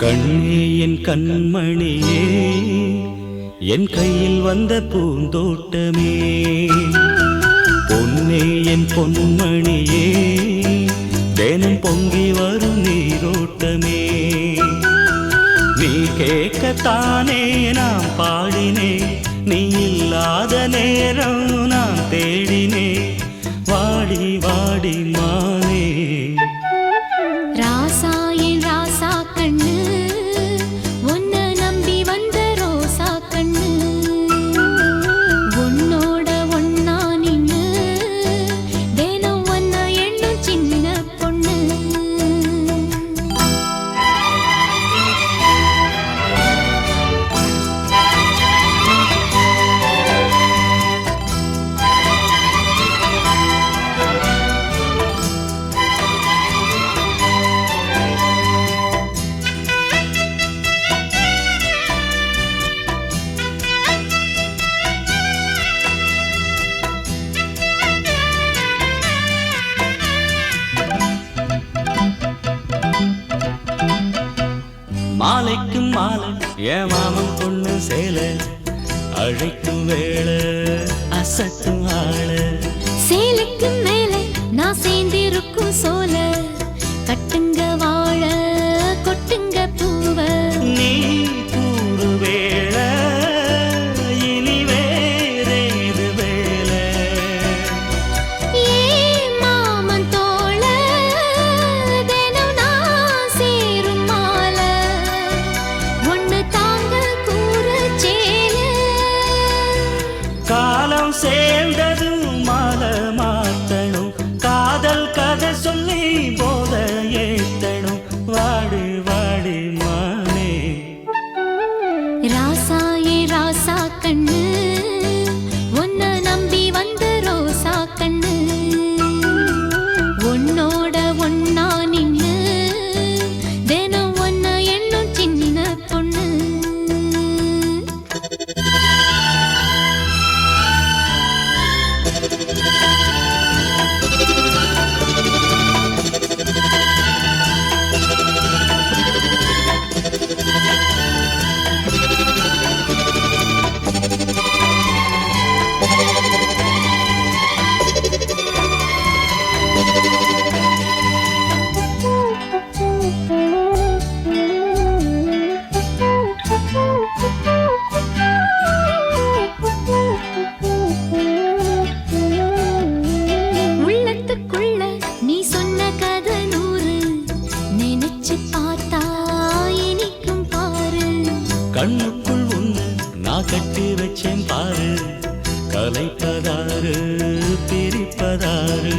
கண்ணே என் கண்மணியே என் கையில் வந்த பூந்தோட்டமே. பொன்னே என் பொன்மணியே தேனம் பொங்கி வரும் நீரோட்டமே. நீ கேட்கத்தானே நான் பாடினேன் நீ இல்லாத நேரம் மாலைக்கும் மாலை என் மாமன் பொண்ணு சேலை அழைக்கும் வேலை அசத்தும் ஆளை. காலம் சேர்ந்ததும் மாலை மாத்தணும். காதல் கதை சொல்லி போதணும். கலைப்பதாறு பிரிப்பதாறு.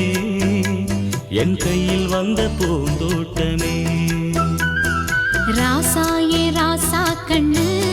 என் கையில் வந்த பூந்தோட்டமே. ராசாயே ராசா கண்ணு.